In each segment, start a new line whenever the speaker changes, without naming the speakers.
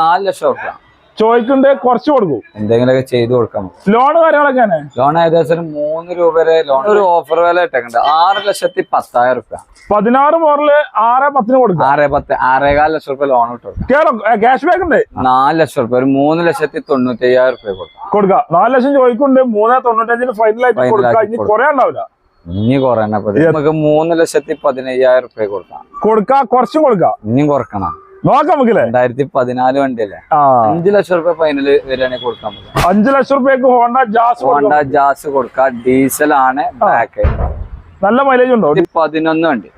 നാല് ലക്ഷം ഉറുപ്പ്യ
ചോദിക്കുന്നുണ്ട് കുറച്ച് കൊടുക്കും.
എന്തെങ്കിലുമൊക്കെ ചെയ്തു കൊടുക്കാം.
ലോൺ കാര്യങ്ങളൊക്കെ
ലോൺ ഏകദേശം മൂന്ന് രൂപ വരെ ലോൺ ഒരു ഓഫർ വില ഇട്ടേക്കുണ്ട് ആറ് ലക്ഷത്തി പത്തായിരം റുപ്യ
പതിനാറ് മോറിൽ ആറ് പത്തിന് കൊടുക്കും.
ആറ് പത്ത് ആറേകാൽ ലക്ഷം റുപ്യ ലോൺ ഇട്ട് കൊടുക്കാം.
കേറും ക്യാഷ് ബാക്ക് ഉണ്ട്?
നാല് ലക്ഷം റുപ്യ ഒരു മൂന്ന് ലക്ഷത്തി തൊണ്ണൂറ്റി അയ്യായിരം റുപ്യ കൊടുക്കാം.
കൊടുക്കാം. നാല് ലക്ഷം ചോദിക്കുന്നുണ്ട് മൂന്ന് തൊണ്ണൂറ്റഞ്ചിന് ഫൈനലായിട്ട് കൊടുക്കാം. ഇനി കുറെ ഉണ്ടാവില്ല.
ഇനി കുറയണ നമുക്ക് മൂന്ന് ലക്ഷത്തി പതിനയ്യായിരം റുപ്യ കൊടുക്കാം.
കൊടുക്കാം കുറച്ചും കൊടുക്കാം.
ഇനിയും കുറക്കണം.
നോക്കാം നമുക്കില്ലേ?
രണ്ടായിരത്തി പതിനാല് വണ്ടിയല്ലേ?
ആ.
അഞ്ചു ലക്ഷം റുപ്യ ഫൈനൽ വരികയാണെങ്കിൽ കൊടുക്കാൻ പറ്റും.
അഞ്ചു ലക്ഷം റുപ്യക്ക് ഹോണ്ട ജാസ്
ഹോണ്ട ജാസ് കൊടുക്കാം. ഡീസൽ ആണ് ബാക്ക്
നല്ല മൈലേജ് ഉണ്ടോ?
പതിനൊന്ന് വണ്ടി.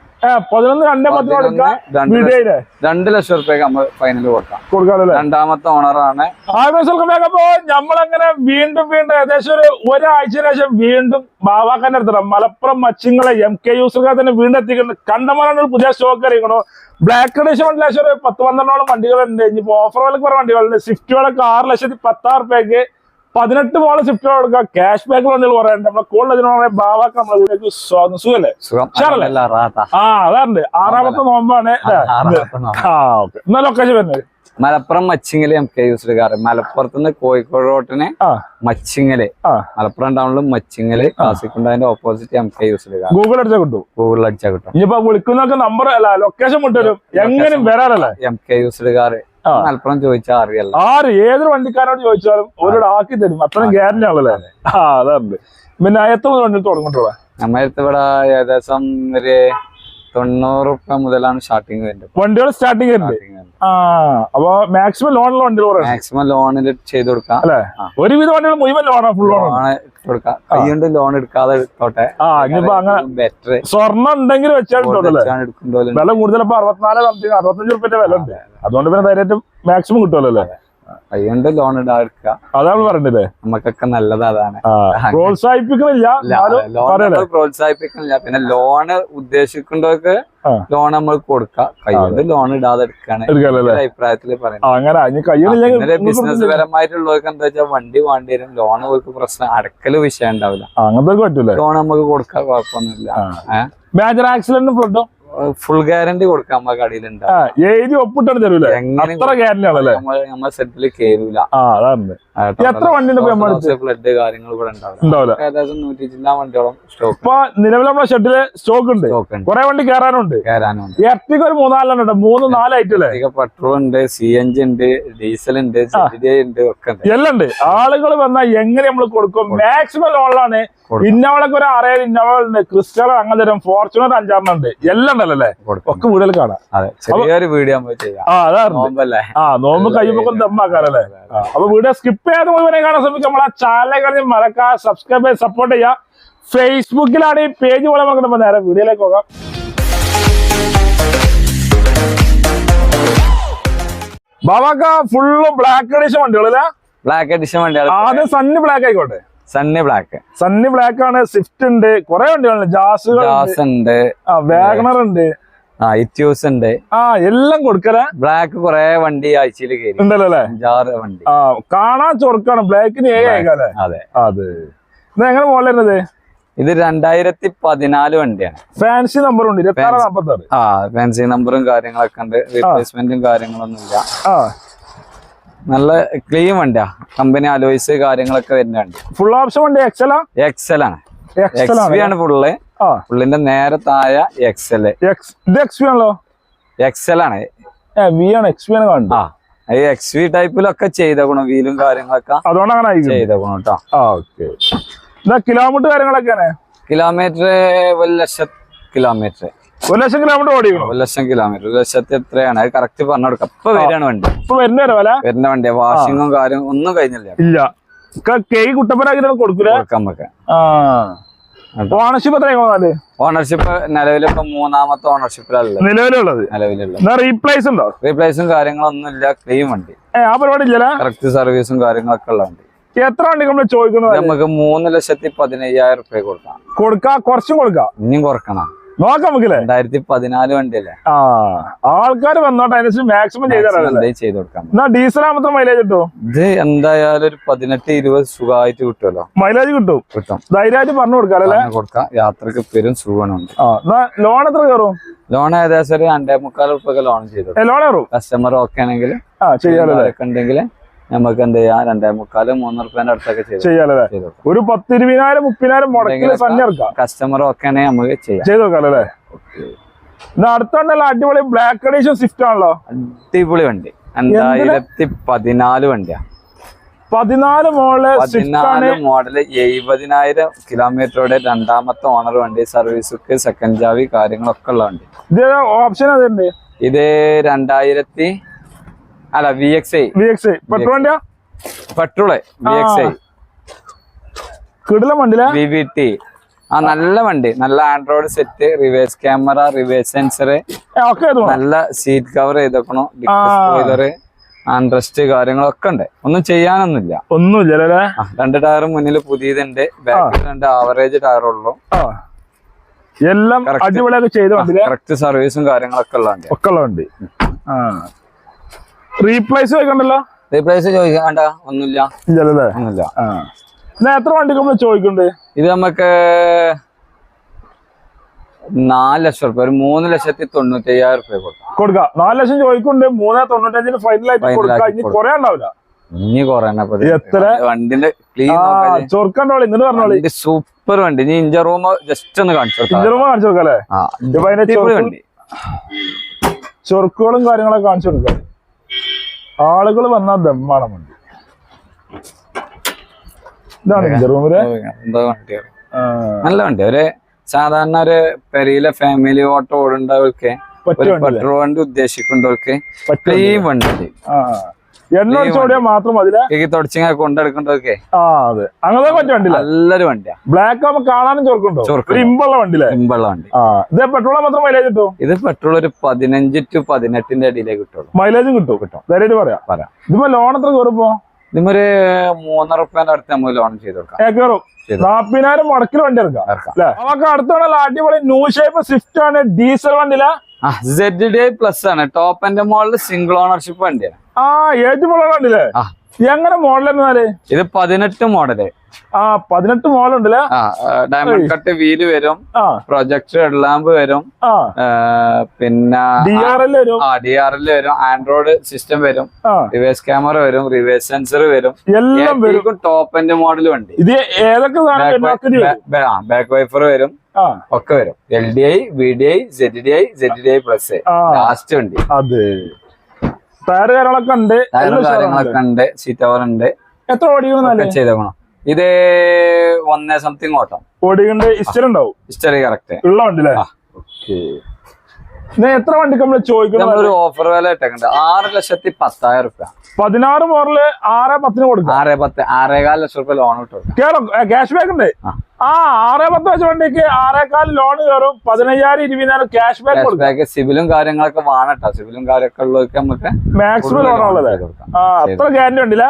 പതിനൊന്ന് രണ്ടേ പത്തിന് കൊടുക്കാം.
രണ്ട്
വീഡിയോയിൽ.
രണ്ട് ലക്ഷം റുപ്യക്ക് നമ്മൾ ഫൈനൽ കൊടുക്കാം.
കൊടുക്കാമല്ലേ
രണ്ടാമത്തെ ഓണറാണ്
ആവേശമൊക്കെ നമ്മളങ്ങനെ വീണ്ടും വീണ്ടും ഏകദേശം ഒരു ഒരാഴ്ച ശേഷം വീണ്ടും ബാവാക്കാന്റെ അടുത്തുള്ള മലപ്പുറം മച്ചിങ്ങളെ എം കെ യൂസർക്കാർ തന്നെ വീണ്ടും എത്തിക്കുന്നുണ്ട് കണ്ടമാനാണ് ഒരു പുതിയ സ്റ്റോക്ക് അറിയിക്കണോ ബ്ലാക്ക് എഡിഷൻ വണ്ടി ലക്ഷം ഒരു പത്ത് പന്ത്രണ്ടോളം വണ്ടികളുണ്ട്. ഇനിയിപ്പോ ഓഫർ വിലക്ക് പറഞ്ഞ വണ്ടികളുണ്ട്. സ്വിഫ്റ്റുകളൊക്കെ ആറ് ലക്ഷത്തി പത്താറ് റുപ്യക്ക് പതിനെട്ട് മോൾ സ്വിഫ്റ്റ് കൊടുക്കുക. ക്യാഷ് ബാക്ക് ലോണുകൾ കുറെ ഉണ്ട് നമ്മളെ കൂടുതൽ അതിനോട് ബാവാക്ക നമ്മളെ വീട്ടിലേക്ക് സ്വാഗതം. സുഖല്ലേ?
സുഖല്ലേ
ആ അതാണ്ട് ആറാമത്തെ നോമ്പാണ്. അല്ലേ? ആ ഓക്കെ. എന്നാ ലൊക്കേഷൻ വരുന്നത്?
Malappuram Machingal M K used car മലപ്പുറത്ത് നിന്ന് കോഴിക്കോട് റോട്ടിന്
മച്ചിങ്ങൽ.
മലപ്പുറം ടൗണിലും Machingal കാസിക്കുണ്ടതിന്റെ opposite M K car
Google അടിച്ചാൽ കിട്ടും.
ഗൂഗിൾ അടിച്ചാൽ കിട്ടും.
ഇനിയിപ്പോ വിളിക്കുന്നൊക്കെ നമ്പർ അല്ല ലൊക്കേഷൻ വിട്ടുതരും. എങ്ങനെയും വരാറല്ലേ?
M K used car. Malappuram ചോദിച്ചാൽ അറിയല്ല.
ആര് ഏതൊരു വണ്ടിക്കാരോട് ചോദിച്ചാലും ഓരോട് ആക്കി തരും. അത്രയും ഗ്യാരണ്ടി ആണല്ലേ ആ അതാണ് പിന്നെ എത്ര മുതൽ വണ്ടി തുടങ്ങിട്ടുള്ള
നമ്മളടുത്ത് ഇവിടെ ഏകദേശം ഒരു തൊണ്ണൂറ് രൂപ മുതലാണ് സ്റ്റാർട്ടിങ് വരുന്നത്.
വണ്ടികൾ സ്റ്റാർട്ടിങ് ഉണ്ട് ആ അപ്പൊ മാക്സിമം ലോണുള്ള വണ്ടികൾ പറയാം
മാക്സിമം ലോണിൽ ചെയ്ത് കൊടുക്കാം.
അല്ലേ. ഒരുവിധ വണ്ടികൾ മുഴുവൻ ലോണാ ഫുൾ ലോൺ
ലോൺ കൊടുക്കാം. കൈകൊണ്ട് ലോൺ എടുക്കാതെ എടുത്തോട്ടെ. ബെറ്റർ
സ്വർണം ഉണ്ടെങ്കിൽ വെച്ചാൽ വില കൂടുതൽ അറുപത്തിനാല് സംതിങ് അറുപത്തഞ്ച് റുപ്യ വില ഉണ്ട് അതുകൊണ്ട് പിന്നെ ധൈര്യം മാക്സിമം കിട്ടുമല്ലോ അല്ലേ?
കൈകൊണ്ട് ലോൺ ഇടാതിരിക്കുക.
അതാണ് പറഞ്ഞത്.
നമുക്കൊക്കെ നല്ലത് അതാണ്.
പ്രോത്സാഹിപ്പിക്കുന്നില്ല
പ്രോത്സാഹിപ്പിക്കുന്നില്ല പിന്നെ ലോണ് ഉദ്ദേശിക്കുന്നവർക്ക് ലോൺ നമ്മൾ കൊടുക്കാം കൈകൊണ്ട് ലോൺ ഇടാതെ എടുക്കാണ് അഭിപ്രായത്തിൽ പറയുന്നത്. ബിസിനസ് പരമായിട്ടുള്ളവർക്ക് എന്താ വെച്ചാൽ വണ്ടി വേണ്ടി വരും. ലോൺ അവർക്ക് പ്രശ്നം അടക്കൽ വിഷയം ഉണ്ടാവില്ല. ലോൺ നമുക്ക് കൊടുക്കാൻ കുഴപ്പമൊന്നുമില്ല.
മേജർ ആക്സിഡന്റ് ഫ്ലഡോ
ഫുൾ ഗ്യാരണ്ടി കൊടുക്കാം
നമ്മളെ ഒപ്പിട്ടാണ് തരൂലേ അത്ര ഗ്യാരണ്ടി ആണല്ലേ?
സെറ്റിൽ
ആ അതാണ്. എത്ര വണ്ടി
ഫ്ലഡ് കാര്യങ്ങൾ ഇവിടെ ഉണ്ടാവില്ല. ഏകദേശം നൂറ്റി ചില്ലാ വണ്ടിയോളം സ്റ്റോക്ക്
ഇപ്പൊ നിലവിൽ നമ്മുടെ ഷെഡിൽ സ്റ്റോക്ക് ഉണ്ട്. കുറെ വണ്ടി കയറാനുണ്ട്
കയറാനുണ്ട്
എർട്ടിക ഒരു മൂന്നാലെണ്ണം ഉണ്ട്. മൂന്ന് നാലായിട്ടല്ലേ
പെട്രോൾ ഉണ്ട് സി എൻ ജി ഉണ്ട് ഡീസൽ ഉണ്ട് എല്ലാണ്ട് ഉണ്ട് ഒക്കെ ഉണ്ട്.
എല്ലാം ഉണ്ട്. ആളുകൾ വന്നാൽ എങ്ങനെ നമ്മൾ കൊടുക്കും? മാക്സിമം ലോണിലാണ്
ഇന്നവളൊക്കെ
ഇന്നോളൊക്കെ ഒരു അറിയാൻ ഇന്നവളുണ്ട് ഉണ്ട് ക്രിസ്റ്റൽ അങ്ങനെ തരം ഫോർച്യൂണർ അഞ്ചാറെണ്ണം ഉണ്ട്. എല്ലാം
കൊടുക്കാം
ഒക്കെ വീടുകൾ കാണാം.
ചെറിയൊരു വീഡിയോ ചെയ്യാം.
ആ നോമ്പ് കഴിയുമ്പോൾ ദമ്മാക്കാറല്ലേ അപ്പൊ വീഡിയോ സ്കിപ്പ് ചെയ്യാതെ മുഴുവനെ കാണാൻ ശ്രമിക്കും നമ്മളെ ചാനലെ മറക്കാ മറക്കുക സബ്സ്ക്രൈബ് ചെയ്ത് സപ്പോർട്ട് ചെയ്യുക. ഫേസ്ബുക്കിലാണ് ഈ പേജ് പോലെ നമുക്ക് നേരെ വീഡിയോയിലേക്ക് പോകാം. ബാബാക്ക ഫുള്ള് ബ്ലാക്ക് എഡിഷൻ വണ്ടികളല്ലേ?
ബ്ലാക്ക് എഡിഷൻ വണ്ടിയാണ്
ആദ്യം സണ്ണി ബ്ലാക്ക് ആയിക്കോട്ടെ.
സണ്ണി ബ്ലാക്ക്
സണ്ണി ബ്ലാക്ക് ആണ് സ്വിഫ്റ്റ് ഉണ്ട് കുറെ വണ്ടികളുണ്ട്. ജാസുകൾ
ജാസ് ഉണ്ട്.
വാഗണർ ഉണ്ട്.
ആ ഇറ്റ്യൂസ് ഉണ്ട്.
ആ എല്ലാം കൊടുക്കല?
ബ്ലാക്ക് കുറെ വണ്ടി ആഴ്ചയിൽ കയറി.
ഉണ്ടല്ലോ അല്ലേ
അഞ്ചാറ് വണ്ടി.
ആ കാണാൻ ചൊറുക്കാണ്. ബ്ലാക്കിന് ഏ
അതെ.
അതെ. ഇത് എങ്ങനെ മോളിരുന്നത്
ഇത് രണ്ടായിരത്തി പതിനാല് വണ്ടിയാണ്.
ഫാൻസി നമ്പർ ഉണ്ട്.
ആ ഫാൻസി നമ്പറും കാര്യങ്ങളൊക്കെ ഉണ്ട്. റീപ്ലേസ്മെന്റും കാര്യങ്ങളൊന്നും ഇല്ല നല്ല ക്ലീൻ വണ്ടിയാ. കമ്പനി അലോയ്സ് കാര്യങ്ങളൊക്കെ വരുന്ന വണ്ടി.
ഫുൾ ഓപ്ഷൻ വണ്ടി എക്സലാ
എക്സൽ ആണ്.
എക്സൽ ആണ്
വി ആണ് ഫുള്ള് ഫുള്ളിന്റെ നേരെ താഴെ എക്സൽ
എക്സ് ഇത് എക്സ് പി ആണല്ലോ?
എക്സൽ ആണ്.
ഏ വി ആണ് എക്സ് പി ആണ് കാണുന്നത്.
ആ. ഈ എക്സ് വി ടൈപ്പിലൊക്കെ ചെയ്തേക്കണം വീലും കാര്യങ്ങളൊക്കെ
അതുകൊണ്ട് അങ്ങനെ അയക്കുന്നു
ചെയ്തേക്കണം കേട്ടോ
ഓക്കെ കിലോമീറ്റർ കാര്യങ്ങളൊക്കെയാണ്.
കിലോമീറ്റർ ഒരു ലക്ഷം കിലോമീറ്റർ
ഒരു ലക്ഷം കിലോമീറ്റർ ഓടിയോ
ഒരു ലക്ഷം കിലോമീറ്റർ. ഒരു ലക്ഷത്തി എത്രയാണ്? അത് കറക്റ്റ് പറഞ്ഞു കൊടുക്കാം. ഇപ്പൊ വരികയാണ് വണ്ടി.
ഇപ്പൊ വരുന്ന വില
വരുന്ന വണ്ടിയാ. വാഷിങ്ങും കാര്യം ഒന്നും കഴിഞ്ഞില്ല.
ഇല്ല. കേക്ക് കുട്ടപ്പനാക്കി കൊടുക്കൂല?
കൊടുക്കാൻ.
ഓണർഷിപ്പ് എത്ര നാല്?
ഓണർഷിപ്പ് നിലവിലിപ്പോ മൂന്നാമത്തെ ഓണർഷിപ്പിലല്ലേ
നിലവിലുള്ളത്?
നിലവിലുള്ള
എന്നാ റീപ്ലേസ് ഉണ്ടോ?
റീപ്ലേസും കാര്യങ്ങളൊന്നും ഇല്ല. ക്ലെയിം വണ്ടി.
ആ പരിപാടി ഇല്ല
കറക്റ്റ് സർവീസും കാര്യങ്ങളൊക്കെ ഉള്ള വണ്ടി.
എത്ര വണ്ടി നമ്മൾ ചോദിക്കുന്നത്?
നമുക്ക് മൂന്ന് ലക്ഷത്തി പതിനയ്യായിരം റുപ്യ കൊടുക്കാം.
കൊടുക്കാം കുറച്ചും കൊടുക്കാം?
ഇനിയും കുറക്കണം.
നോക്കാം നമുക്കില്ലേ?
രണ്ടായിരത്തി പതിനാല് വണ്ടിയല്ലേ?
ആ ആൾക്കാർ വന്നോട്ടെ അതിനനുസരിച്ച് മാക്സിമം ചെയ്ത്
കൊടുക്കാം.
എന്നാ ഡീസൽ ആകുമ്പോൾ മൈലേജ് കിട്ടും?
ഇത് എന്തായാലും ഒരു പതിനെട്ട് ഇരുപത് സുഖമായിട്ട് കിട്ടുമല്ലോ.
മൈലേജ് കിട്ടും.
കിട്ടും.
ധൈര്യമായിട്ട് പറഞ്ഞു കൊടുക്കാം അല്ലേ?
കൊടുക്കാം. യാത്രയ്ക്ക് പേരും
സുഖമാണ് ലോൺ എത്ര കയറും?
ലോൺ ഏകദേശം ഒരു രണ്ടേ മുക്കാൽ ഉറുപ്പൊക്കെ ലോൺ ചെയ്തു
ലോൺ
കസ്റ്റമർ ഓക്കെ ആണെങ്കിൽ ഉണ്ടെങ്കിൽ നമുക്ക് എന്ത് ചെയ്യാം? രണ്ടേ മുക്കാൽ മൂന്ന് റുപ്യന്റെ അടുത്തൊക്കെ
ചെയ്യാലല്ലേ? ഒരു പത്തിരുപതിനായിരം മുപ്പതിനായിരം
മുടക്കിൽ
കസ്റ്റമറും ഒക്കെ
കസ്റ്റമർ നമുക്ക് ചെയ്യാം.
ചെയ്ത് ഇത് അടുത്തുണ്ടല്ലോ അടിപൊളി ബ്ലാക്ക് എഡീഷൻ സ്വിഫ്റ്റ് ആണല്ലോ.
അടിപൊളി വണ്ടി. രണ്ടായിരത്തി പതിനാല് വണ്ടിയാ.
പതിനാല് മോഡൽ
പതിനാല് മോഡൽ എഴുപതിനായിരം കിലോമീറ്ററോടെ രണ്ടാമത്തെ ഓണർ വണ്ടി സർവീസ് സെക്കൻഡ് ജാവി കാര്യങ്ങളൊക്കെ ഉള്ള വണ്ടി.
ഇത് ഓപ്ഷൻ അതുണ്ട്
ഇത് രണ്ടായിരത്തി അല്ല V X I
V X petrol വണ്ടിയാ
പെട്രോൾ വി എക്സ് ഐ
കിടല വണ്ടിയിലെ?
വി വി ടി ആ നല്ല വണ്ടി. നല്ല android set reverse camera reverse sensor നല്ല സീറ്റ് കവർ ചെയ്തേക്കണോ. സ്പോയിലർ ആൻഡ്രസ്റ്റ് കാര്യങ്ങളൊക്കെ ഉണ്ട്. ഒന്നും ചെയ്യാനൊന്നുമില്ല. ഒന്നുമില്ല രണ്ട് ടയർ മുന്നിൽ പുതിയതുണ്ട്. ബാക്കിൽ രണ്ട് ആവറേജ് ടയറുള്ളൂ
എല്ലാം. അടിപൊളിയൊക്കെ ചെയ്ത
കറക്റ്റ് സർവീസും കാര്യങ്ങളൊക്കെ ഉള്ള
ഒക്കെ ഉള്ള വണ്ടി. ആ. റീപ്ലേസ് ചോദിക്കണ്ടല്ലോ?
റീപ്ലേസ് ചോദിക്കണ്ട ഒന്നുമില്ല.
ഇല്ലല്ലേ?
ഒന്നുമില്ല.
എത്ര വണ്ടിക്ക് നമ്മൾ ചോദിക്കണ്ടേ?
ഇത് നമുക്ക് നാല് ലക്ഷം റുപ്യ ഒരു മൂന്ന് ലക്ഷത്തി തൊണ്ണൂറ്റി അയ്യായിരം റുപ്യ കൊടുക്കാം.
കൊടുക്കാം. നാല് ലക്ഷം ചോദിക്കുന്നുണ്ട് മൂന്ന് തൊണ്ണൂറ്റഞ്ചിന് ഫൈനലായിട്ട് കൊടുക്കാം. ഇനി കുറെ ഉണ്ടാവില്ല.
ഇനി കുറേ
എത്ര?
വണ്ടിന്റെ ക്ലീൻ
ചൊറുക്കണ്ടോളി ഇന്നിട്ട് പറഞ്ഞോളി
സൂപ്പർ വണ്ടി ഇനി ഇഞ്ചർ റൂം ജസ്റ്റ് ഒന്ന് കാണിച്ചു
റൂം കാണിച്ചു കൊടുക്കാം അല്ലേ?
വണ്ടി.
ചൊറുക്കുകളും കാര്യങ്ങളൊക്കെ കാണിച്ചു കൊടുക്കാം. ആളുകൾ വന്നാൽ ദമ്മാണ് വണ്ടി ഇതാണ്
റൂമിൽ നല്ല വണ്ടി. ഒരു സാധാരണ ഒരു പെരിയിലെ ഫാമിലി ഓട്ടോ ഓടുന്നവർക്ക്
പറ്റിയ
ഒരു പെട്രോൾ വണ്ടി ഉദ്ദേശിക്കുന്നവർക്ക് ക്ലീൻ വണ്ടി.
എണ്ണ അടിച്ചോടിയാൽ മാത്രം മതിലെ
ഈ തുടച്ചിങ്ങ കൊണ്ടെടുക്കുന്നവർക്ക്
ആ അതെ. അങ്ങനെ പറ്റിയ വണ്ടിയില്ല?
നല്ലൊരു വണ്ടിയാ.
ബ്ലാക്ക് ആവുമ്പോ കാണാനും ചോർക്കുണ്ടോ? ഇമ്പുള്ള വണ്ടിയിലെ
ഇമ്പുള്ള വണ്ടി.
ആ ഇത് പെട്രോൾ മാത്രം മൈലേജ് കിട്ടും?
ഇത് പെട്രോൾ ഒരു പതിനഞ്ച് ടു പതിനെട്ടിന്റെ അടിയിലേ കിട്ടുള്ളൂ.
മൈലേജും കിട്ടും കിട്ടും. ധൈര്യമായിട്ട് പറയാം.
പറയാം.
ഇതിപ്പോ ലോൺ എത്ര കയറിപ്പോ
ഇതിമൊരു മൂന്നര റുപ്യന്റെ അടുത്ത് നമ്മൾ ലോൺ ചെയ്ത് കൊടുക്കാം.
നാപ്പതിനായിരം മുടക്കിൽ വണ്ടി എടുക്കാം.
ഇറക്കാം.
നമുക്ക് അടുത്താണല്ലോ അടിപൊളി ന്യൂ ഷേപ്പ് സ്വിഫ്റ്റ് ആണ് ഡീസൽ വണ്ടിയില
സെഡ് ഡി പ്ലസ് ആണ്. ടോപ്പ് ആൻഡ് മോളിൽ സിംഗിൾ ഓണർഷിപ്പ് വണ്ടിയാണ്.
ആ ഏജ്
ആ.
എങ്ങനെ മോഡൽ എന്നാൽ
ഇത് പതിനെട്ട് മോഡൽ
ആ പതിനെട്ട് മോഡൽ ഉണ്ടല്ലേ?
ആ ഡയമണ്ട് കട്ട് വീൽ വരും പ്രൊജക്ടർ ഹെഡ്ലാമ്പ് വരും പിന്നെ
ഡി ആർ എൽ വരും.
ആ ഡി ആർ എൽ വരും ആൻഡ്രോയിഡ് സിസ്റ്റം വരും റിവേഴ്സ് ക്യാമറ വരും റിവേഴ്സ് സെൻസർ വരും.
എല്ലാം വരും.
ടോപ്പ് എൻഡ് മോഡൽ വണ്ടി.
ഇത് ഏതൊക്കെ
ബാക്ക് വൈഫർ വരും ഒക്കെ വരും. L D I V D I Z D I Z D I plus last വണ്ടി.
അതെ. ടയർ കാര്യങ്ങളൊക്കെ ഉണ്ട്.
ടയറും കാര്യങ്ങളൊക്കെ ഉണ്ട്. സീറ്റ് കവർ ഉണ്ട്.
എത്ര
ഓടിക്കണം ചെയ്തേക്കണം. ഇത് ഒന്നേ സംതിങ് ഓട്ടം.
ഓടിക്കണ്ട് ഹിസ്റ്ററി ഉണ്ടാവും.
ഹിസ്റ്ററി കറക്റ്റ്
ഉള്ള. ഇത് എത്ര വണ്ടിക്ക് നമ്മൾ ചോദിക്കണം
ഒരു ഓഫർ വില ഇട്ടേക്കുണ്ട്. ആറ് ലക്ഷത്തി പത്തായിരം റുപ്യ.
പതിനാറ് മോറിൽ ആറ് പത്തിന് കൊടുക്കും.
ആറ് പത്ത് ആറേകാൽ ലക്ഷം റുപ്യ ലോൺ ഇട്ടു
ക്യാഷ് ബാക്ക് ഉണ്ട്.
ആ.
ആറ് പത്ത് വെച്ച വണ്ടിക്ക് ആറേക്കാൽ ലോൺ കയറും പതിനയ്യായിരം ഇരുപതിനായിരം ക്യാഷ് ബാക്ക്
ക്യാഷ് ബാക്ക് സിബിലും കാര്യങ്ങളൊക്കെ വേണട്ടോ. സിവിലും കാര്യമൊക്കെ ഉള്ളതൊക്കെ നമുക്ക്
മാക്സിമം ലോൺ ഉള്ളത്.
കൊടുക്കാം.
ആ അത്ര ഗ്യാരണ്ടി ഉണ്ടല്ലേ.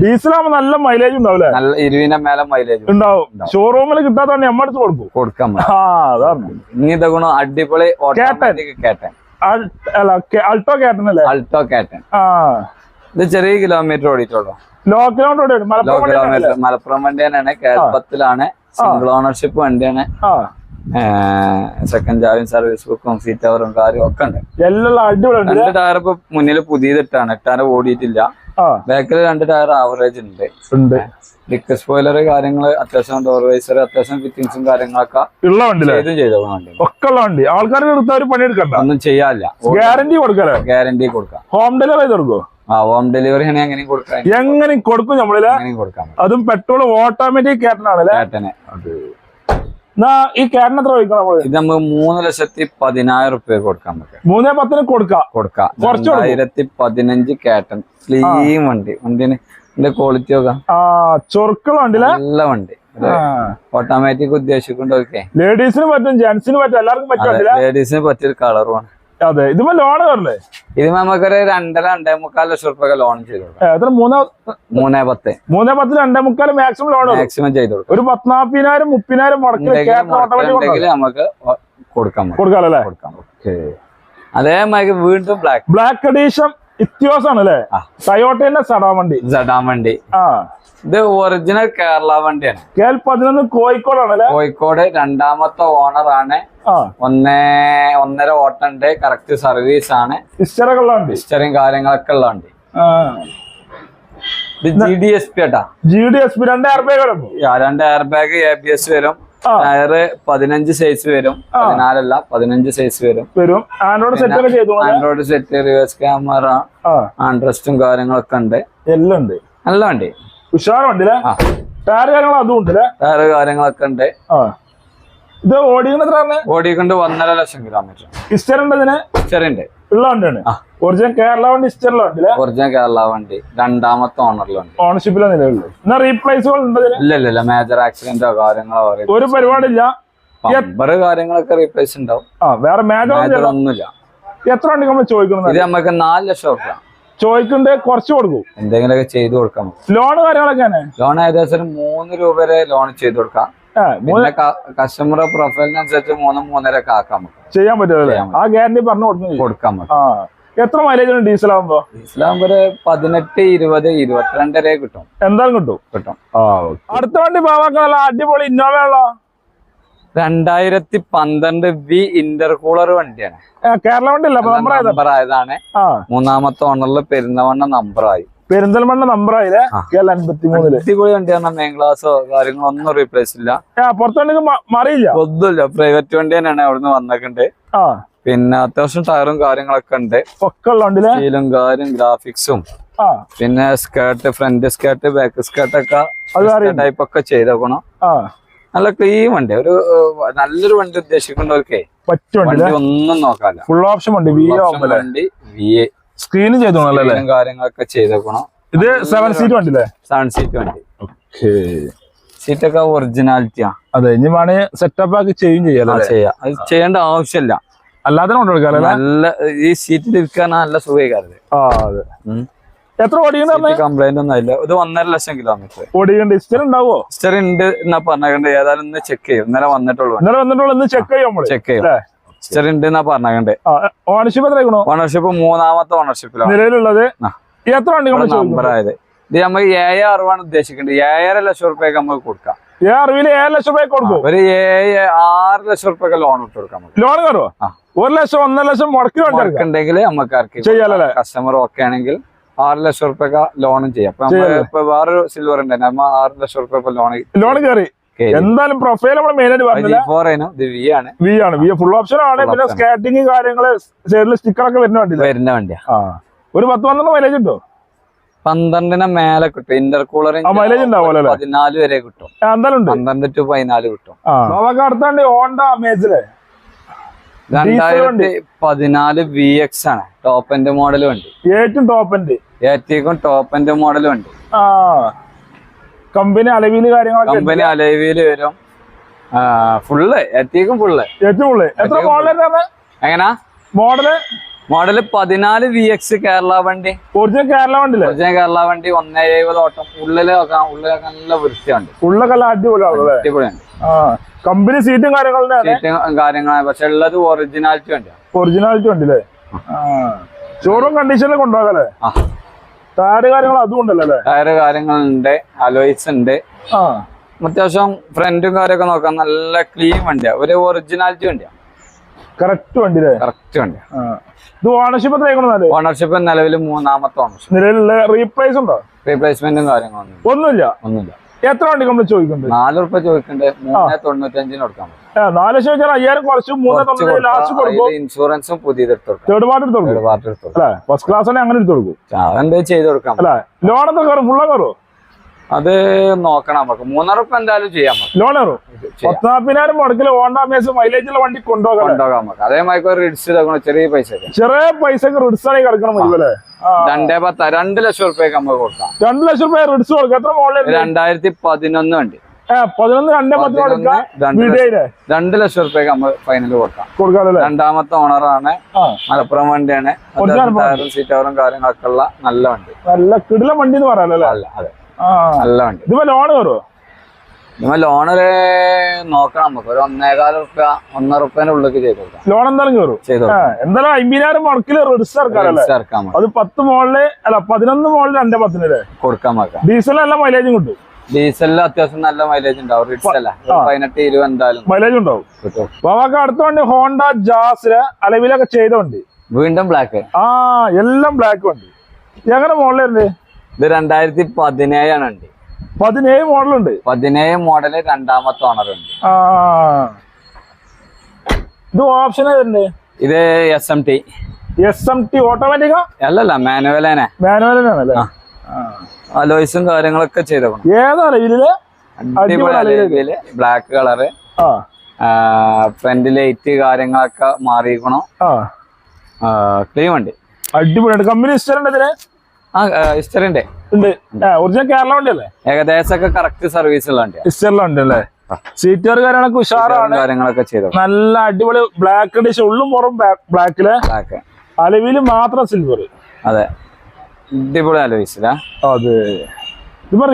ഡീസലാകുമ്പോ നല്ല മൈലേജ് ഉണ്ടാവില്ലേ
നല്ല ഇരുവിന്റെ മേലെ മൈലേജ്
ഉണ്ടാവും. ഷോറൂമിൽ കിട്ടാത്ത നമ്മ അടുത്ത് കൊടുക്കും.
കൊടുക്കാം.
ആ അതാണ്.
ഇനി ഇതഗുണം അടിപൊളി automatic K ten
Alto K ten കേട്ടനല്ലേ
Alto K ten
ആ.
ഇത് ചെറിയ കിലോമീറ്റർ ഓടിയിട്ടുള്ളൂ.
Low kilometre? മലപ്പുറം
വണ്ടി തന്നെയാണ്. കേരളത്തിലാണ് സിംഗിൾ ഓണർഷിപ്പ് വണ്ടിയാണ്. സെക്കൻഡ് ചാവിയും സർവീസ് ബുക്കും സീറ്റ് കവറും കാര്യം ഒക്കെ ഉണ്ട്.
എല്ലാം അടിപൊളി
രണ്ട് ടയർ ഇപ്പൊ മുന്നിൽ പുതിയതിട്ടാണ്. എട്ടാറ് ഓടിയിട്ടില്ല. ബാക്കിൽ രണ്ട് ടയർ ആവറേജ് ഉണ്ട്.
ഉണ്ട്.
ഡിക്ക് സ്പോയിലർ കാര്യങ്ങൾ അത്യാവശ്യം ഡോർ വൈസർ അത്യാവശ്യം ഫിറ്റിങ്സും കാര്യങ്ങളൊക്കെ
ഉള്ള വണ്ടിയില്ലേ
ചെയ്തും ചെയ്തു വണ്ടി
ഒക്കെ ഉള്ള പണിയെടുക്കണ്ട
ഒന്നും ചെയ്യാല്ല
ഗ്യാരണ്ടി കൊടുക്കല്ലേ?
ഗ്യാരണ്ടി കൊടുക്കാം.
ഹോം ഡെലിവറി കൊടുക്കോ
ഹോം ഡെലിവറി ആണെങ്കിൽ എങ്ങനെയും കൊടുക്കാം.
എങ്ങനെ കൊടുക്കും
നമ്മളിൽ കൊടുക്കാം.
അതും പെട്രോൾ ഓട്ടോമാറ്റിക് കേട്ടനാണല്ലേ എന്നാ ഈ കേട്ടൻ എത്ര ചോദിക്കണം നമ്മൾ?
ഇത് നമുക്ക് മൂന്ന് ലക്ഷത്തി പതിനായിരം റുപ്യ കൊടുക്കാൻ പറ്റും
മൂന്നേ പത്തിന് കൊടുക്കാം.
കൊടുക്കാം. രണ്ടായിരത്തി പതിനഞ്ച് കേട്ടൻ ക്ലീൻ വണ്ടി. വണ്ടിന് എന്റെ ക്വാളിറ്റി ഒക്കെ
ആ വണ്ടി
നല്ല വണ്ടി. ഓട്ടോമാറ്റിക് ഉദ്ദേശിക്കുന്നവർക്ക്
ലേഡീസിന് പറ്റും ജെന്റ്സിന് പറ്റും എല്ലാവർക്കും പറ്റും
ലേഡീസിന് പറ്റിയൊരു കളറുമാണ്
അതെ. ഇതിപ്പോ ലോൺ തരല്ലേ?
ഇത് നമുക്കൊരു രണ്ടര രണ്ടേ മുക്കാൽ ലക്ഷം റുപ്യ ലോൺ ചെയ്തോളൂ
എത്ര? മൂന്നേ
മൂന്നേ പത്ത്.
മൂന്നേ പത്ത് രണ്ടേ മുക്കാൽ മാക്സിമം ലോൺ
മാക്സിമം ചെയ്ത് കൊടുക്കാം.
ഒരു പത്നാപ്പതിനായിരം മുപ്പതിനായിരം മുടക്കിൽ ഓട്ടോമാറ്റിക്
നമുക്ക് കൊടുക്കാം.
കൊടുക്കാമല്ലേ
കൊടുക്കാം. അതേമാതിരി വീണ്ടും ബ്ലാക്ക്
ബ്ലാക്ക് എഡീഷൻ ഇത്യോസാണ് അല്ലേ. ടയോട്ടേന്റെ സടാ വണ്ടി.
ജഡാൻ വണ്ടി.
ആ.
ഇത് ഒറിജിനൽ കേരള വണ്ടിയാണ്.
കേരള പതിനൊന്ന് കോഴിക്കോടാണ്
കോഴിക്കോട് രണ്ടാമത്തെ ഓണറാണ് ഒന്നേ ഒന്നര ഓട്ടുണ്ട് കറക്റ്റ് സർവീസ് ആണ്.
ഹിസ്റ്ററൊക്കെ ഉള്ള വണ്ടി
ഹിസ്റ്ററിയും കാര്യങ്ങളൊക്കെ ഉള്ള വണ്ടി
ആ.
ഇത് ജി ഡി എസ് പി ആട്ടാ.
ജി ഡി എസ് പി രണ്ട് എയർ ബാഗ്
രണ്ട് air bag A B S വരും. ടയറ് പതിനഞ്ച് സൈസ് വരും. പതിനാലല്ല പതിനഞ്ച് സൈസ് വരും.
വരും. Android set
android set reverse camera ആൻഡ്രസ്റ്റും കാര്യങ്ങളൊക്കെ ഉണ്ട്.
എല്ലാം ഉണ്ട്. എല്ലാം ഉണ്ട്
ഉഷാറുണ്ടല്ലേ?
ടയർ കാര്യങ്ങൾ അതും ഉണ്ടല്ലേ?
ടയർ കാര്യങ്ങളൊക്കെ ഉണ്ട്.
ഇത് പറഞ്ഞ?
ഓടിക്കൊണ്ട് ഒന്നര ലക്ഷം കിലോമീറ്റർ
ഹിസ്റ്റർ ഉണ്ട് ഇതിന്?
ചെറിയുണ്ട്
ഉള്ള വണ്ടിയാണ്.
ആ.
ഒറിജിനൽ കേരള വണ്ടി ഹിസ്റ്ററിലുള്ള വണ്ടിയില്ലേ?
ഒറിജിനൽ കേരള വണ്ടി. രണ്ടാമത്തെ ഓണറിലുണ്ട്
ഓണർഷിപ്പിലോ നിലവിലുള്ളൂ എന്നാ റീപ്ലേസുകൾ ഇല്ലല്ല
ഇല്ല ഇല്ല മേജർ ആക്സിഡന്റോ കാര്യങ്ങളോ
ഒരു പരിപാടിയില്ല.
ബമ്പർ കാര്യങ്ങളൊക്കെ റീപ്ലേസ് ഉണ്ടാവും.
വേറെ മേജർ
ഒന്നുമില്ല.
എത്ര വണ്ടി നമ്മൾ ചോദിക്കുന്നത്?
ഇത് നമുക്ക് നാല് ലക്ഷം റുപ്യ
ചോദിക്കുന്നുണ്ട് കുറച്ച് കൊടുക്കും.
എന്തെങ്കിലുമൊക്കെ ചെയ്തു കൊടുക്കാം.
ലോൺ കാര്യങ്ങളൊക്കെ
ലോൺ ഏകദേശം മൂന്ന് രൂപ വരെ ലോൺ ചെയ്തു കൊടുക്കാം. കസ്റ്റമർ പ്രൊഫൈലിനനുസരിച്ച് മൂന്ന് മൂന്നര ഒക്കെ നമുക്ക്.
ചെയ്യാൻ പറ്റുമല്ലേ ആ ഗ്യാരണ്ടി പറഞ്ഞു
കൊടുക്കും
കൊടുക്കാൻ എത്ര മൈലേജ് ഉണ്ട് ഡീസൽ ആകുമ്പോ
ഡീസൽ ആകുമ്പോ പതിനെട്ട് ഇരുപത് ഇരുപത്തിരണ്ട് വരെ കിട്ടും.
എന്തായാലും കിട്ടും.
കിട്ടും.
അടുത്ത വണ്ടി പാവാക്കാൻ അടിപൊളി ഇന്നോവ ഉള്ള?
രണ്ടായിരത്തി പന്ത്രണ്ട് വി ഇന്റർകൂളർ വണ്ടിയാണ്
കേരള വണ്ടി അല്ല നമ്പർ
ആയതാണ്. മൂന്നാമത്തെ ഓണറിൽ പെരുന്നവണ്ണ നമ്പറായി
പെരിന്തൽമണ്ണ
ആ.
കേരള അൻപത്തി മൂന്നിൽ
അടിപൊളി വണ്ടിയാണ് മെയിൻ ക്ലാസ്സോ കാര്യങ്ങളോ ഒന്നും റീപ്ലേസ് ഇല്ല.
പുറത്തുണ്ടെങ്കിൽ മറിയില്ല?
ഒന്നുമില്ല പ്രൈവറ്റ് വണ്ടി തന്നെയാണ് അവിടുന്ന് വന്നിട്ടുണ്ട് പിന്നെ അത്യാവശ്യം ടയറും കാര്യങ്ങളൊക്കെ ഉണ്ട്. സ്റ്റീലും കാര്യം ഗ്രാഫിക്സും പിന്നെ skirt front skirt back skirt ഒക്കെ. ടൈപ്പ് ഒക്കെ ചെയ്തേക്കണം. നല്ല ക്ലീൻ വണ്ടി. ഒരു നല്ലൊരു വണ്ടി ഉദ്ദേശിക്കുന്നവർക്കേ
വണ്ടി
ഒന്നും നോക്കാല്ല.
ഫുൾ ഓപ്ഷൻ വണ്ടി വി
എ
സ്ക്രീനും ചെയ്തു അല്ലേ?
കാര്യങ്ങളൊക്കെ ചെയ്തേക്കണം.
ഇത് സെവൻ സീറ്റ് വണ്ടി അല്ലേ?
സെവൻ സീറ്റ് വണ്ടി.
ഓക്കേ
സീറ്റൊക്കെ ഒറിജിനാലിറ്റിയാ
അതെ ഇനി വേണേ സെറ്റപ്പ് ആക്കി ചെയ്യും ചെയ്യാം
ചെയ്യാം. അത് ചെയ്യേണ്ട ആവശ്യമില്ല.
അല്ലാതെ കൊണ്ടുകൊടുക്കാല്ലേ
നല്ല ഈ സീറ്റിൽ ഇരിക്കാൻ നല്ല സുഖം
ആ അതെ. എത്ര ഓടിക്കണ്ട
കംപ്ലൈന്റ് ഒന്നും ഇല്ല. ഇത് ഒന്നര ലക്ഷം കിലോമീറ്റർ
ഓടിക്കണ്ട ഹിസ്റ്റർ ഉണ്ടാവോ?
ഹിസ്റ്റർ ഉണ്ട് എന്നാ പറഞ്ഞിട്ടുണ്ട് ഏതായാലും ഇന്ന് ചെക്ക് ചെയ്യും. ഇന്നലെ വന്നിട്ടുള്ളൂ
ഇന്നലെ വന്നിട്ടുള്ളൂ. ചെക്ക് ചെയ്യാം
ചെക്ക് ചെയ്യും. ഹിസ്റ്റർ ഉണ്ട് എന്നാ
ഓണർഷിപ്പ് എത്ര
ഓണർഷിപ്പ് മൂന്നാമത്തെ ഓണർഷിപ്പിലാണ്
നിലവിലുള്ളത്? എത്ര വണ്ടി
നമ്പർ ആയത്. ഇത് നമ്മൾ ഏഴ് അറിവാണ് ഉദ്ദേശിക്കുന്നത് ഏഴര ലക്ഷം റുപ്യക്ക് നമുക്ക് കൊടുക്കാം.
ഈ അറിവിൽ ഏഴ് ലക്ഷം രൂപ കൊടുക്കും?
ഒരു ഏഴ് ആറ് ലക്ഷം റുപ്യക്ക് ലോൺ ഇട്ട് കൊടുക്കാം
ലോൺ കയറുമോ. ഒരു ലക്ഷം ഒന്നര ലക്ഷം മുടക്കി വണ്ടി ഇറക്കാം.
ഉണ്ടെങ്കിൽ നമുക്ക്
ചെയ്യാലല്ലേ?
കസ്റ്റമർ ഓക്കെ ആണെങ്കിൽ ആറ് ലക്ഷം റുപ്യക്ക് ലോണും ചെയ്യാം. അപ്പൊ നമ്മൾ
ചെയ്യാലേ?
ഇപ്പൊ വേറൊരു സിൽവർ ഉണ്ടായിരുന്നു ആറ് ലക്ഷം റുപ്യ ലോൺ
ലോൺ കയറി. എന്തായാലും പ്രൊഫൈൽ നമ്മൾ മെയിൻ ആയിട്ട് പറഞ്ഞില്ല
വി ആണ്.
വി ആണ്. വി ഫുൾ ഓപ്ഷൻ ആണ്. പിന്നെ
സ്കാറ്റിംഗ്
സ്കാറ്റിങ് കാര്യങ്ങൾ സൈഡിൽ സ്റ്റിക്കർ ഒക്കെ വരുന്ന വണ്ടി
വരുന്ന വണ്ടിയാ.
ഒരു പത്ത് പന്ത്രണ്ട് മൈലേജ് കിട്ടും
പന്ത്രണ്ടിന് മേലെ കിട്ടും. ഇന്റർകൂളർ
ആ, മൈലേജ് ഉണ്ടാവുമല്ലോ?
പതിനാല് വരെ കിട്ടും.
ഉണ്ട്.
പന്ത്രണ്ട് ടു പതിനാല് കിട്ടും.
നമുക്ക് അടുത്ത വണ്ടി ഹോണ്ട അമേസിലെ
രണ്ടായിരത്തി പതിനാല് വി എക്സ് ആണ്. ടോപ്പ് എൻഡ് മോഡൽ വണ്ടി.
ഏറ്റവും ടോപ്പ് എൻഡ്
ഏറ്റവും ടോപ്പ് എൻഡ് മോഡൽ വണ്ടി.
ആ. കമ്പനി അലവിൽ കാര്യങ്ങളൊക്കെ.
കമ്പനി വരും. ഫുള്ള് എത്തിക്കും ഫുള്ള്
ഏറ്റവും ഉള്ളു എത്ര മോഡൽ
എങ്ങനാ?
മോഡൽ
മോഡൽ പതിനാല് വി എക്സ് കേരള വണ്ടി.
ഒറിജിനൽ കേരള വണ്ടി
ഒറിജിനൽ കേരള വണ്ടി ഒന്നേ എഴുപത് ഓട്ടം. ഉള്ളിൽ ഉള്ളിലൊക്കെ നല്ല വൃത്തിയുണ്ട്.
ഉള്ളൊക്കെ
അടിപൊളിയാണ്
കമ്പനി സീറ്റും കാര്യങ്ങളും
സീറ്റും കാര്യങ്ങളാണ്. പക്ഷെ ഉള്ളത് ഒറിജിനാലിറ്റി വണ്ടിയാണ്
ഒറിജിനാലിറ്റി വണ്ടില്ലേ ആ. ഷോറൂം കണ്ടീഷനിൽ കൊണ്ടുപോകാല്ലേ
ആ.
ടയറ് കാര്യങ്ങൾ
കാര്യങ്ങളുണ്ട് അലോയ്സ് ഉണ്ട്. അത്യാവശ്യം ഫ്രണ്ടും കാര്യമൊക്കെ നോക്കാം. നല്ല ക്ലീൻ വണ്ടിയാ. ഒരു ഒറിജിനാലിറ്റി വണ്ടിയാ.
കറക്റ്റ് വണ്ടി
കറക്റ്റ് വണ്ടിയാ.
ആ. ഇത് ഓണർഷിപ്പ്
ഓണർഷിപ്പ് നിലവിൽ മൂന്നാമത്തെ ഓണർഷിപ്പ്
നിലവിലുള്ള റീപ്ലേസ് ഉണ്ടോ?
റീപ്ലേസ്മെന്റും കാര്യങ്ങളൊന്നും
ഒന്നുമില്ല.
ഒന്നുമില്ല.
എത്ര വണ്ടി നമ്മൾ ചോദിക്കുന്നുണ്ട്?
നാല് റുപ്യ ചോദിക്കണ്ടേ മൂന്ന് തൊണ്ണൂറ്റഞ്ചിന് കൊടുക്കാൻ പറ്റും.
ആ, നാല് ലക്ഷം വെച്ചാൽ അയ്യായിരം കുറച്ച് മൂന്ന് ലാസ്റ്റ്
കൊടുക്കും. ഇൻഷുറൻസും പുതിയത് എടുത്ത് കൊടുക്കാം
തേർഡ് പാർട്ടി എടുത്ത് കൊടുക്കും
തേർഡ് പാർട്ടി എടുത്ത്
അല്ലേ? ഫസ്റ്റ് ക്ലാസ് തന്നെ അങ്ങനെ എടുത്ത് കൊടുക്കും
അതെന്താ ചെയ്ത് കൊടുക്കാം.
അല്ലേ? ലോൺ കയറും? ഫുള്ള കയറും?
അത് നോക്കണം നമുക്ക്. മൂന്നര റുപ്യ എന്തായാലും ചെയ്യാം
ലോൺ കയറും?
ചെയ്യാം.
പത്ത് നാൽപ്പതിനായിരം മുടക്കിൽ ഹോണ്ട മേസ് മൈലേജുള്ള വണ്ടി കൊണ്ടുപോകാം
കൊണ്ടുപോകാം നമുക്ക്. അതേമാതിരി റിഡ്സ് ഇതാക്കണം. ചെറിയ പൈസ
ചെറിയ പൈസ റിഡ്സ് ആണെങ്കിൽ കിടക്കണം ഇതുപോലെ
രണ്ടേ പത്ത രണ്ട് ലക്ഷം റുപ്യക്ക് നമുക്ക് കൊടുക്കാം.
രണ്ട് ലക്ഷം രൂപ റിഡ്സ് കൊടുക്കാം. എത്ര മോളിൽ
രണ്ടായിരത്തി പതിനൊന്ന് വണ്ടി.
പതിനൊന്ന് രണ്ടേ പത്ത്
പതിനൊന്ന്
കൊടുക്കാം
രണ്ട് ലക്ഷം റുപ്യക്ക് നമ്മൾ ഫൈനൽ കൊടുക്കാം.
കൊടുക്കാം
രണ്ടാമത്തെ ഓണറാണ് മലപ്പുറം വണ്ടിയാണ്. സീറ്റ് സീറ്റവറും കാര്യങ്ങളൊക്കെ ഉള്ള നല്ല വണ്ടി.
നല്ല കിടില വണ്ടി എന്ന് പറയാനല്ലോ
അല്ല? അതെ. നല്ല വണ്ടി.
ഇതിപ്പോ ലോൺ കയറുമോ
ലോണൊരു നോക്കണം നമുക്ക്. ഒരു ഒന്നേകാൽ റുപ്യ ഒന്നര റുപ്യന്റെ ഉള്ളിലേക്ക് ചെയ്ത് കൊടുക്കാം.
ലോൺ എന്തായാലും കയറും.
ചെയ്ത്
എന്തായാലും അമ്പതിനായിരം
മുടക്കിൽ ഇറക്കാൻ
അത് പത്ത് മോളിൽ അല്ല പതിനൊന്ന് മോളിൽ രണ്ടേ പത്തിനല്ലേ?
കൊടുക്കാൻ നോക്കാം
ഡീസൽ മൈലേജും കിട്ടും.
ഡീസലിൽ അത്യാവശ്യം നല്ല മൈലേജ് ഉണ്ടാവും റിഡ്സ് അല്ല ഒരു പതിനെട്ട് ഇരുപത് എന്തായാലും.
മൈലേജ് ഉണ്ടാവും.
കിട്ടും.
ബാബാക്ക് അടുത്ത വണ്ടി ഹോണ്ട ജാസിൽ അലവിലൊക്കെ ചെയ്തോണ്ട് വീണ്ടും.
ബ്ലാക്ക്
ആ എല്ലാം ബ്ലാക്ക് ഉണ്ട് എങ്ങനെ മോഡലുണ്ട്
ഇത് രണ്ടായിരത്തി പതിനേഴാണ് ഉണ്ട്
പതിനേഴ് മോഡലുണ്ട്
പതിനേഴ് മോഡൽ രണ്ടാമത്തെ ഓണർ ഉണ്ട്.
ഇത് ഓപ്ഷൻ ഏതുണ്ട്
ഇത് S M T
S M T ഓട്ടോമാറ്റിക്കാ
അല്ലല്ല മാനുവൽ തന്നെ
മാനുവലിനാണല്ലേ
അലോയ്സും കാര്യങ്ങളൊക്കെ ചെയ്തോ
ഏതാ ഇതിൽ?
അടിപൊളി ബ്ലാക്ക് കളറ്. ഫ്രണ്ട് ലൈറ്റ് കാര്യങ്ങളൊക്കെ മാറിയിരിക്കണം.
ആ.
ക്ലീൻ വണ്ടി.
അടിപൊളിയാണ് കമ്പനി ഹിസ്റ്ററി
ആ ഹിസ്റ്ററി ഉണ്ട്.
ഒറിജിനൽ കേരള വണ്ടി അല്ലേ?
ഏകദേശമൊക്കെ കറക്റ്റ് സർവീസ് ഉള്ള വണ്ടി
ഹിസ്റ്ററിലുണ്ട് അല്ലേ? സീറ്റുകാർ കാര്യങ്ങളൊക്കെ ഉഷാറാണ്.
കാര്യങ്ങളൊക്കെ ചെയ്തു
നല്ല അടിപൊളി ബ്ലാക്ക് ഡിഷ് ഉള്ളും പുറം ബ്ലാക്കിൽ
ബ്ലാക്ക്
അലവിൽ മാത്രം സിൽവർ
അതെ. അടിപൊളി
അതെ.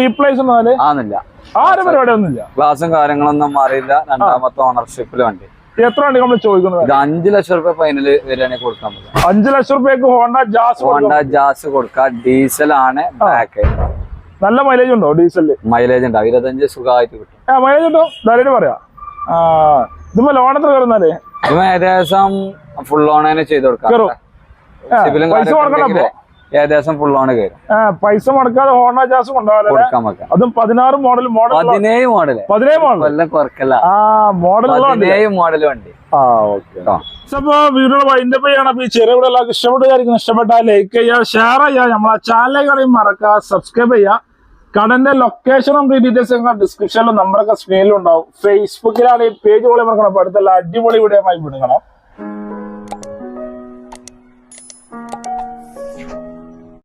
റീപ്ലേസ് ഒന്നാൽ
ആന്നില്ല
ആരും പരിപാടി ഒന്നുമില്ല.
ഗ്ലാസും കാര്യങ്ങളൊന്നും മാറിയില്ല. രണ്ടാമത്തെ ഓണർഷിപ്പിൽ വണ്ടി.
എത്ര വണ്ടി നമ്മൾ ചോദിക്കുന്നത്?
ഇത് അഞ്ചു ലക്ഷം റുപ്യ ഫൈനൽ വരികയാണെങ്കിൽ കൊടുക്കാൻ പറ്റും.
അഞ്ചു ലക്ഷം റുപ്യക്ക് ഹോണ്ട ജാസ്
ഹോണ്ട ജാസ് കൊടുക്കാം. ഡീസൽ ആണ് ബാക്ക്
നല്ല മൈലേജ് ഉണ്ടോ ഡീസലിൽ
മൈലേജ് ഉണ്ടാവും ഇരുപത്തഞ്ച് സുഖമായിട്ട് കിട്ടും.
ആ മൈലേജ് ഉണ്ടോ? ധാരണ പറയാ. ഇതിപ്പോ ലോൺ എത്ര
ഇത് ഏകദേശം ഫുൾ ഓൺ തന്നെ ചെയ്ത് കൊടുക്കാം. ഏകദേശം ഫുൾ ഓൺ കയറും
പൈസ മുടക്കാതെ ഹോണ്ട ജാസ്
കൊണ്ടുപോകാൻ
അതും പതിനാറ് മോഡൽ മോഡൽ
പതിനേഴ് മോഡൽ
പതിനേഴ് മോഡൽ
കൊല്ലം കുറക്കല്ല
മോഡൽ
പതിനേഴ് മോഡൽ വണ്ടി.
ആ ഓക്കെ. അപ്പൊ വീഡിയോ വൈൻഡ് അപ്പ് ചെയ്യണം. അപ്പൊ ഈ ചെറിയ വീഡിയോ എല്ലാവർക്കും ഇഷ്ടപ്പെട്ടായിരിക്കും ഇഷ്ടപ്പെട്ടാൽ ലൈക്ക് ചെയ്യുക ഷെയർ ചെയ്യുക. നമ്മളെ ചാനലിൽ മറക്കുക സബ്സ്ക്രൈബ് ചെയ്യുക. കടന്റെ ലൊക്കേഷനും ഡീറ്റെയിൽസ് ഒക്കെ ഡിസ്ക്രിപ്ഷനിലും നമ്പറൊക്കെ സ്ക്രീനിലും ഉണ്ടാവും. ഫേസ്ബുക്കിലാണ് ഈ പേജ് പോലെ മറക്കണം അടുത്തുള്ള അടിപൊളി വീഡിയോ ആയി വിടുക്കണം